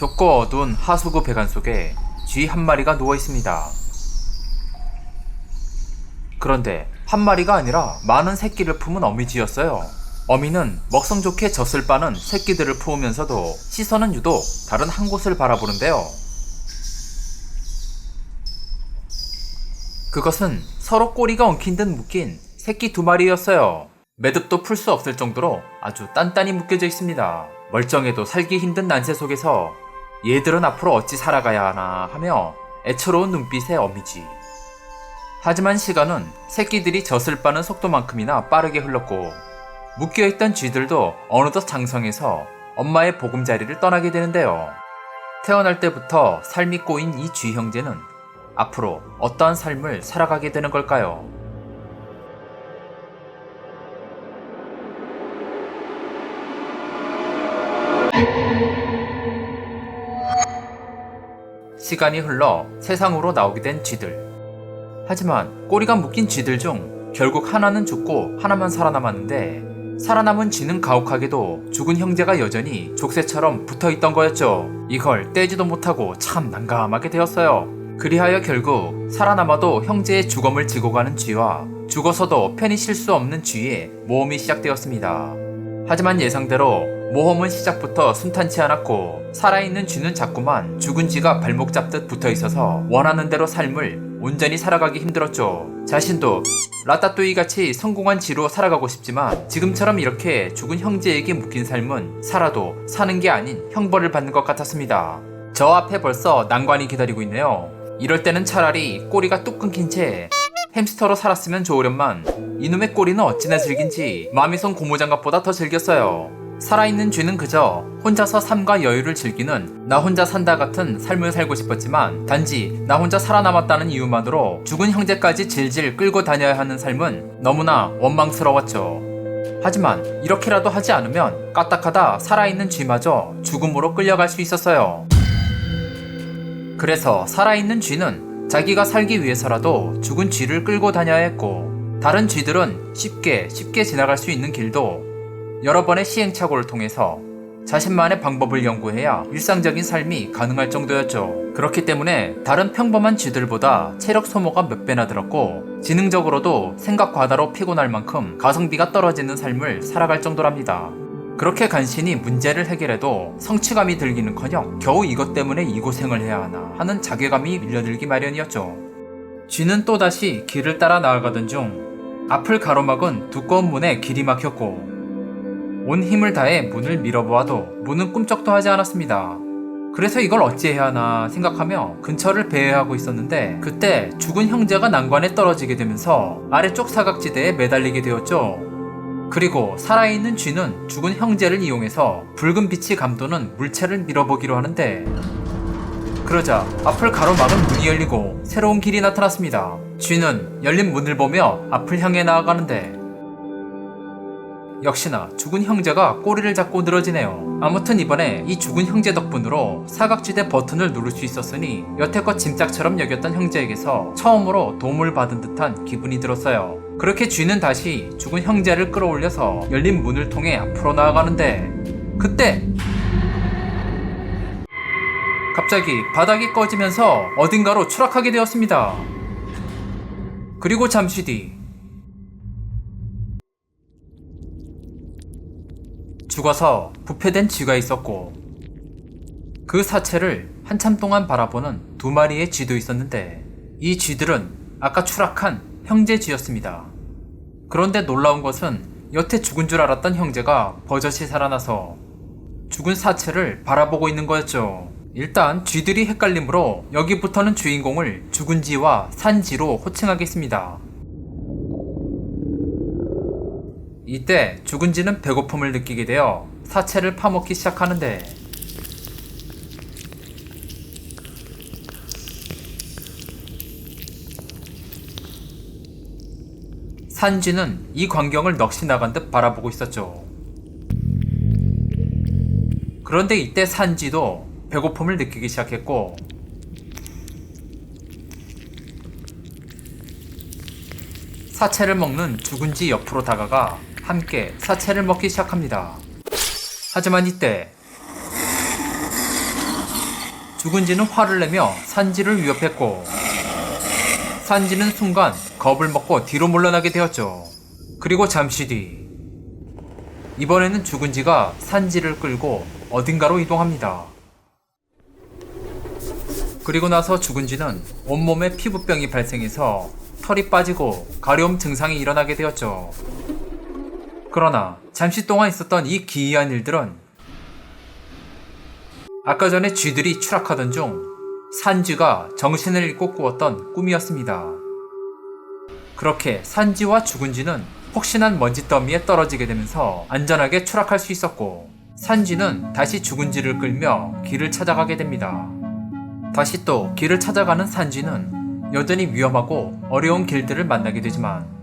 좁고 어두운 하수구 배관 속에 쥐 한 마리가 누워 있습니다. 그런데 한 마리가 아니라 많은 새끼를 품은 어미쥐였어요. 어미는 먹성 좋게 젖을 빠는 새끼들을 품으면서도 시선은 유독 다른 한 곳을 바라보는데요. 그것은 서로 꼬리가 엉킨 듯 묶인 새끼 두 마리였어요. 매듭도 풀 수 없을 정도로 아주 단단히 묶여져 있습니다. 멀쩡해도 살기 힘든 난세 속에서 얘들은 앞으로 어찌 살아가야 하나 하며 애처로운 눈빛의 어미지. 하지만 시간은 새끼들이 젖을 빠는 속도만큼이나 빠르게 흘렀고 묶여있던 쥐들도 어느덧 장성해서 엄마의 보금자리를 떠나게 되는데요. 태어날 때부터 삶이 꼬인 이 쥐 형제는 앞으로 어떠한 삶을 살아가게 되는 걸까요? 시간이 흘러 세상으로 나오게 된 쥐들. 하지만 꼬리가 묶인 쥐들 중 결국 하나는 죽고 하나만 살아남았는데 살아남은 쥐는 가혹하게도 죽은 형제가 여전히 족쇄처럼 붙어 있던 거였죠. 이걸 떼지도 못하고 참 난감하게 되었어요. 그리하여 결국 살아남아도 형제의 죽음을 지고 가는 쥐와 죽어서도 편히 쉴 수 없는 쥐의 모험이 시작되었습니다. 하지만 예상대로 모험은 시작부터 순탄치 않았고 살아있는 쥐는 자꾸만 죽은 쥐가 발목 잡듯 붙어 있어서 원하는 대로 삶을 온전히 살아가기 힘들었죠. 자신도 라따뚜이 같이 성공한 쥐로 살아가고 싶지만 지금처럼 이렇게 죽은 형제에게 묶인 삶은 살아도 사는 게 아닌 형벌을 받는 것 같았습니다. 저 앞에 벌써 난관이 기다리고 있네요. 이럴 때는 차라리 꼬리가 뚝 끊긴 채 햄스터로 살았으면 좋으련만 이놈의 꼬리는 어찌나 즐긴지 선 고무장갑보다 더 즐겼어요. 살아있는 쥐는 그저 혼자서 삶과 여유를 즐기는 나 혼자 산다 같은 삶을 살고 싶었지만 단지 나 혼자 살아남았다는 이유만으로 죽은 형제까지 질질 끌고 다녀야 하는 삶은 너무나 원망스러웠죠. 하지만 이렇게라도 하지 않으면 까딱하다 살아있는 쥐마저 죽음으로 끌려갈 수 있었어요. 그래서 살아있는 쥐는 자기가 살기 위해서라도 죽은 쥐를 끌고 다녀야 했고 다른 쥐들은 쉽게 쉽게 지나갈 수 있는 길도 여러 번의 시행착오를 통해서 자신만의 방법을 연구해야 일상적인 삶이 가능할 정도였죠. 그렇기 때문에 다른 평범한 쥐들보다 체력 소모가 몇 배나 들었고 지능적으로도 생각 과다로 피곤할 만큼 가성비가 떨어지는 삶을 살아갈 정도랍니다. 그렇게 간신히 문제를 해결해도 성취감이 들기는커녕 겨우 이것 때문에 이 고생을 해야 하나 하는 자괴감이 밀려들기 마련이었죠. 쥐는 또다시 길을 따라 나아가던 중 앞을 가로막은 두꺼운 문에 길이 막혔고 온 힘을 다해 문을 밀어보아도 문은 꿈쩍도 하지 않았습니다. 그래서 이걸 어찌해야 하나 생각하며 근처를 배회하고 있었는데 그때 죽은 형제가 난관에 떨어지게 되면서 아래쪽 사각지대에 매달리게 되었죠. 그리고 살아있는 쥐는 죽은 형제를 이용해서 붉은 빛이 감도는 물체를 밀어보기로 하는데 그러자 앞을 가로막은 문이 열리고 새로운 길이 나타났습니다. 쥐는 열린 문을 보며 앞을 향해 나아가는데 역시나 죽은 형제가 꼬리를 잡고 늘어지네요. 아무튼 이번에 이 죽은 형제 덕분으로 사각지대 버튼을 누를 수 있었으니 여태껏 짐짝처럼 여겼던 형제에게서 처음으로 도움을 받은 듯한 기분이 들었어요. 그렇게 쥐는 다시 죽은 형제를 끌어올려서 열린 문을 통해 앞으로 나아가는데 그때 갑자기 바닥이 꺼지면서 어딘가로 추락하게 되었습니다. 그리고 잠시 뒤 죽어서 부패된 쥐가 있었고 그 사체를 한참 동안 바라보는 두 마리의 쥐도 있었는데 이 쥐들은 아까 추락한 형제 쥐였습니다. 그런데 놀라운 것은 여태 죽은 줄 알았던 형제가 버젓이 살아나서 죽은 사체를 바라보고 있는 거였죠. 일단 쥐들이 헷갈림으로 여기부터는 주인공을 죽은 쥐와 산 쥐로 호칭하겠습니다. 이때 죽은 쥐는 배고픔을 느끼게 되어 사체를 파먹기 시작하는데 산쥐는 이 광경을 넋이 나간 듯 바라보고 있었죠. 그런데 이때 산쥐도 배고픔을 느끼기 시작했고 사체를 먹는 죽은 쥐 옆으로 다가가 함께 사체를 먹기 시작합니다. 하지만 이때 죽은 쥐는 화를 내며 산지를 위협했고 산지는 순간 겁을 먹고 뒤로 물러나게 되었죠. 그리고 잠시 뒤 이번에는 죽은 쥐가 산지를 끌고 어딘가로 이동합니다. 그리고 나서 죽은 쥐는 온몸에 피부병이 발생해서 털이 빠지고 가려움 증상이 일어나게 되었죠. 그러나 잠시 동안 있었던 이 기이한 일들은 아까 전에 쥐들이 추락하던 중 산쥐가 정신을 잃고 꾸었던 꿈이었습니다. 그렇게 산쥐와 죽은 쥐는 폭신한 먼지 더미에 떨어지게 되면서 안전하게 추락할 수 있었고 산쥐는 다시 죽은 쥐를 끌며 길을 찾아가게 됩니다. 다시 또 길을 찾아가는 산쥐는 여전히 위험하고 어려운 길들을 만나게 되지만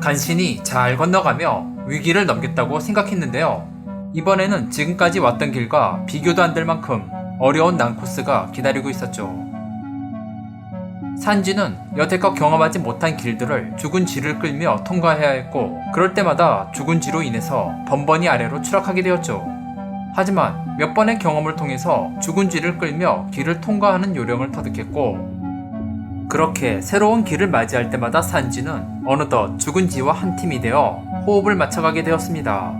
간신히 잘 건너가며 위기를 넘겼다고 생각했는데요. 이번에는 지금까지 왔던 길과 비교도 안 될 만큼 어려운 난코스가 기다리고 있었죠. 산지는 여태껏 경험하지 못한 길들을 죽은 쥐를 끌며 통과해야 했고 그럴 때마다 죽은 쥐로 인해서 번번이 아래로 추락하게 되었죠. 하지만 몇 번의 경험을 통해서 죽은 쥐를 끌며 길을 통과하는 요령을 터득했고 그렇게 새로운 길을 맞이할 때마다 산쥐는 어느덧 죽은 쥐와 한 팀이 되어 호흡을 맞춰가게 되었습니다.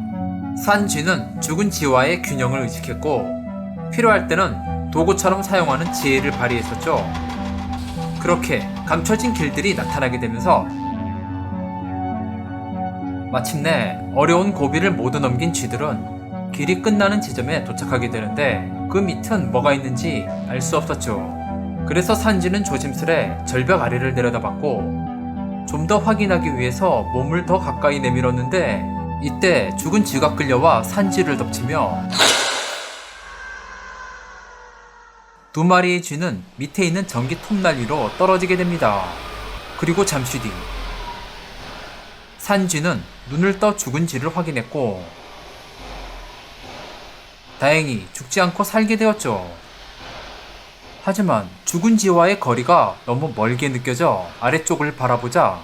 산쥐는 죽은 쥐와의 균형을 의식했고 필요할 때는 도구처럼 사용하는 지혜를 발휘했었죠. 그렇게 감춰진 길들이 나타나게 되면서 마침내 어려운 고비를 모두 넘긴 쥐들은 길이 끝나는 지점에 도착하게 되는데 그 밑은 뭐가 있는지 알 수 없었죠. 그래서 산지는 조심스레 절벽 아래를 내려다봤고 좀 더 확인하기 위해서 몸을 더 가까이 내밀었는데 이때 죽은 쥐가 끌려와 산지를 덮치며 두 마리의 쥐는 밑에 있는 전기 톱날 위로 떨어지게 됩니다. 그리고 잠시 뒤 산쥐는 눈을 떠 죽은 쥐를 확인했고 다행히 죽지 않고 살게 되었죠. 하지만 죽은 쥐와의 거리가 너무 멀게 느껴져 아래쪽을 바라보자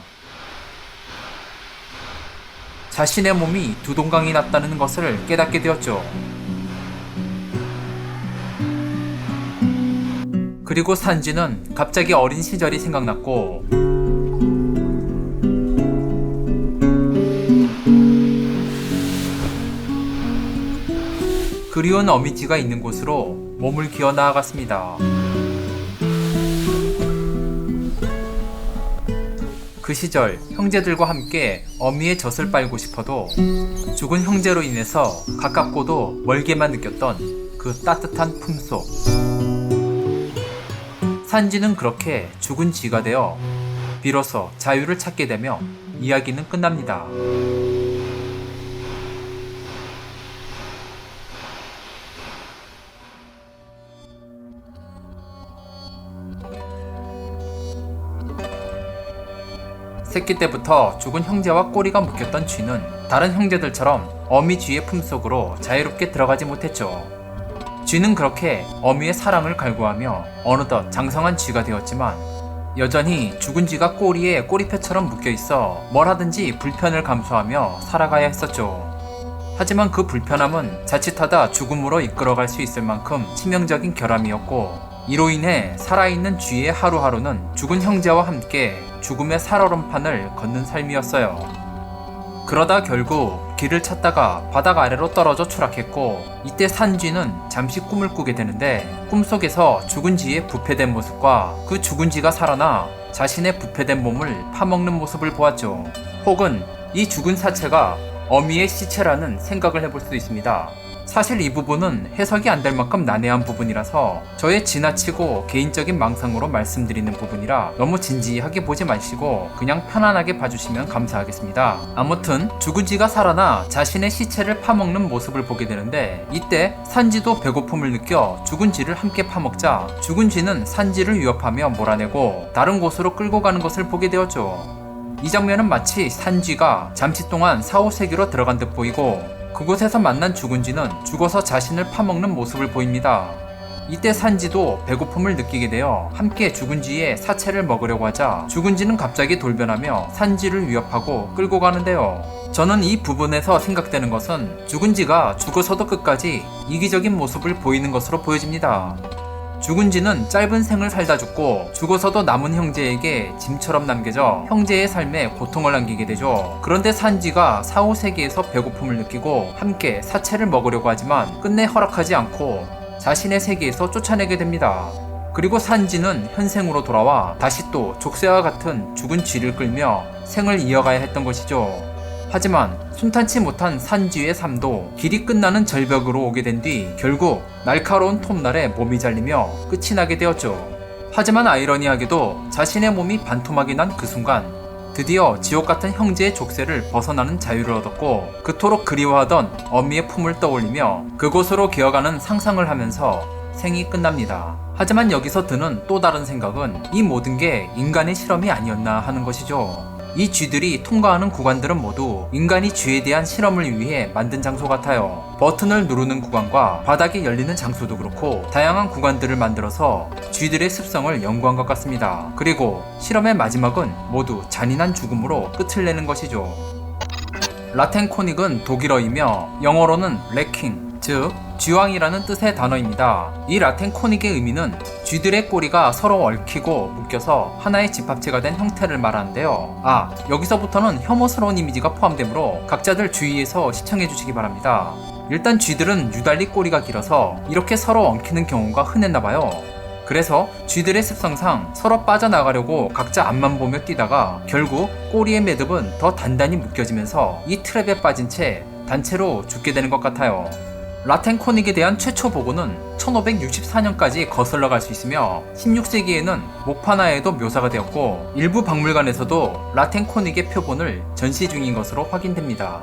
자신의 몸이 두 동강이 났다는 것을 깨닫게 되었죠. 그리고 산지는 갑자기 어린 시절이 생각났고 그리운 어미지가 있는 곳으로 몸을 기어 나아갔습니다. 그 시절 형제들과 함께 어미의 젖을 빨고 싶어도 죽은 형제로 인해서 가깝고도 멀게만 느꼈던 그 따뜻한 품속. 산지는 그렇게 죽은 쥐가 되어 비로소 자유를 찾게 되며 이야기는 끝납니다. 새끼 때부터 죽은 형제와 꼬리가 묶였던 쥐는 다른 형제들처럼 어미 쥐의 품속으로 자유롭게 들어가지 못했죠. 쥐는 그렇게 어미의 사랑을 갈구하며 어느덧 장성한 쥐가 되었지만 여전히 죽은 쥐가 꼬리에 꼬리표처럼 묶여 있어 뭘 하든지 불편을 감수하며 살아가야 했었죠. 하지만 그 불편함은 자칫하다 죽음으로 이끌어갈 수 있을 만큼 치명적인 결함이었고 이로 인해 살아있는 쥐의 하루하루는 죽은 형제와 함께 죽음의 살얼음판을 걷는 삶이었어요. 그러다 결국 길을 찾다가 바닥 아래로 떨어져 추락했고 이때 산쥐는 잠시 꿈을 꾸게 되는데 꿈속에서 죽은 쥐의 부패된 모습과 그 죽은 쥐가 살아나 자신의 부패된 몸을 파먹는 모습을 보았죠. 혹은 이 죽은 사체가 어미의 시체라는 생각을 해볼 수 있습니다. 사실 이 부분은 해석이 안 될 만큼 난해한 부분이라서 저의 지나치고 개인적인 망상으로 말씀드리는 부분이라 너무 진지하게 보지 마시고 그냥 편안하게 봐주시면 감사하겠습니다. 아무튼 죽은 쥐가 살아나 자신의 시체를 파먹는 모습을 보게 되는데 이때 산지도 배고픔을 느껴 죽은 쥐를 함께 파먹자 죽은 쥐는 산지를 위협하며 몰아내고 다른 곳으로 끌고 가는 것을 보게 되었죠. 이 장면은 마치 산쥐가 잠시 동안 사후세계로 들어간 듯 보이고 그곳에서 만난 죽은 쥐는 죽어서 자신을 파먹는 모습을 보입니다. 이때 산지도 배고픔을 느끼게 되어 함께 죽은 쥐의 사체를 먹으려고 하자 죽은 쥐는 갑자기 돌변하며 산지를 위협하고 끌고 가는데요. 저는 이 부분에서 생각되는 것은 죽은 지가 죽어서도 끝까지 이기적인 모습을 보이는 것으로 보여집니다. 죽은 지는 짧은 생을 살다 죽고 죽어서도 남은 형제에게 짐처럼 남겨져 형제의 삶에 고통을 남기게 되죠. 그런데 산지가 4, 5세기에서 배고픔을 느끼고 함께 사체를 먹으려고 하지만 끝내 허락하지 않고 자신의 세계에서 쫓아내게 됩니다. 그리고 산지는 현생으로 돌아와 다시 또 족쇄와 같은 죽은 쥐를 끌며 생을 이어가야 했던 것이죠. 하지만 순탄치 못한 산지의 삶도 길이 끝나는 절벽으로 오게 된 뒤 결국 날카로운 톱날에 몸이 잘리며 끝이 나게 되었죠. 하지만 아이러니하게도 자신의 몸이 반토막이 난 그 순간 드디어 지옥 같은 형제의 족쇄를 벗어나는 자유를 얻었고 그토록 그리워하던 어미의 품을 떠올리며 그곳으로 기어가는 상상을 하면서 생이 끝납니다. 하지만 여기서 드는 또 다른 생각은 이 모든 게 인간의 실험이 아니었나 하는 것이죠. 이 쥐들이 통과하는 구간들은 모두 인간이 쥐에 대한 실험을 위해 만든 장소 같아요. 버튼을 누르는 구간과 바닥이 열리는 장소도 그렇고 다양한 구간들을 만들어서 쥐들의 습성을 연구한 것 같습니다. 그리고 실험의 마지막은 모두 잔인한 죽음으로 끝을 내는 것이죠. 라텐 코닉은 독일어이며 영어로는 레킹, 즉 쥐왕이라는 뜻의 단어입니다. 이 라틴 코닉의 의미는 쥐들의 꼬리가 서로 얽히고 묶여서 하나의 집합체가 된 형태를 말하는데요. 아, 여기서부터는 혐오스러운 이미지가 포함되므로 각자들 주의해서 시청해 주시기 바랍니다. 일단 쥐들은 유달리 꼬리가 길어서 이렇게 서로 엉키는 경우가 흔했나봐요. 그래서 쥐들의 습성상 서로 빠져나가려고 각자 앞만 보며 뛰다가 결국 꼬리의 매듭은 더 단단히 묶여지면서 이 트랩에 빠진 채 단체로 죽게 되는 것 같아요. 라텐 코닉에 대한 최초 보고는 1564년까지 거슬러 갈 수 있으며 16세기에는 목파나에도 묘사가 되었고 일부 박물관에서도 라텐 코닉의 표본을 전시 중인 것으로 확인됩니다.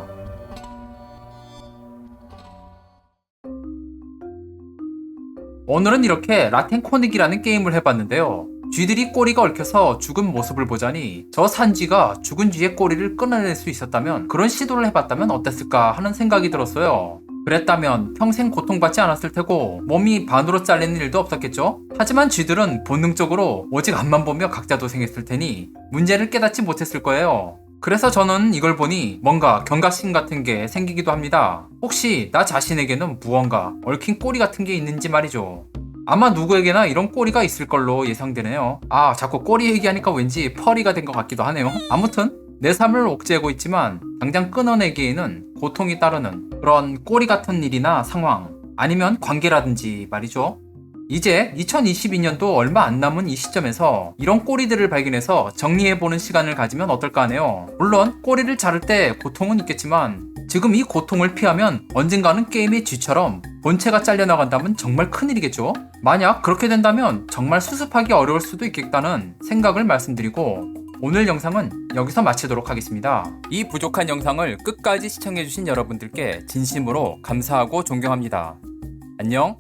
오늘은 이렇게 라텐 코닉이라는 게임을 해봤는데요. 쥐들이 꼬리가 얽혀서 죽은 모습을 보자니 저 산쥐가 죽은 쥐의 꼬리를 끊어낼 수 있었다면 그런 시도를 해봤다면 어땠을까 하는 생각이 들었어요. 그랬다면 평생 고통받지 않았을 테고 몸이 반으로 잘리는 일도 없었겠죠? 하지만 쥐들은 본능적으로 오직 앞만 보며 각자 도생했을 테니 문제를 깨닫지 못했을 거예요. 그래서 저는 이걸 보니 뭔가 경각심 같은 게 생기기도 합니다. 혹시 나 자신에게는 무언가 얽힌 꼬리 같은 게 있는지 말이죠. 아마 누구에게나 이런 꼬리가 있을 걸로 예상되네요. 아, 자꾸 꼬리 얘기하니까 왠지 펄이가 된 것 같기도 하네요. 아무튼 내 삶을 옥죄고 있지만 당장 끊어내기에는 고통이 따르는 그런 꼬리 같은 일이나 상황 아니면 관계라든지 말이죠. 이제 2022년도 얼마 안 남은 이 시점에서 이런 꼬리들을 발견해서 정리해보는 시간을 가지면 어떨까 하네요. 물론 꼬리를 자를 때 고통은 있겠지만 지금 이 고통을 피하면 언젠가는 게임의 쥐처럼 본체가 잘려나간다면 정말 큰일이겠죠? 만약 그렇게 된다면 정말 수습하기 어려울 수도 있겠다는 생각을 말씀드리고 오늘 영상은 여기서 마치도록 하겠습니다. 이 부족한 영상을 끝까지 시청해주신 여러분들께 진심으로 감사하고 존경합니다. 안녕!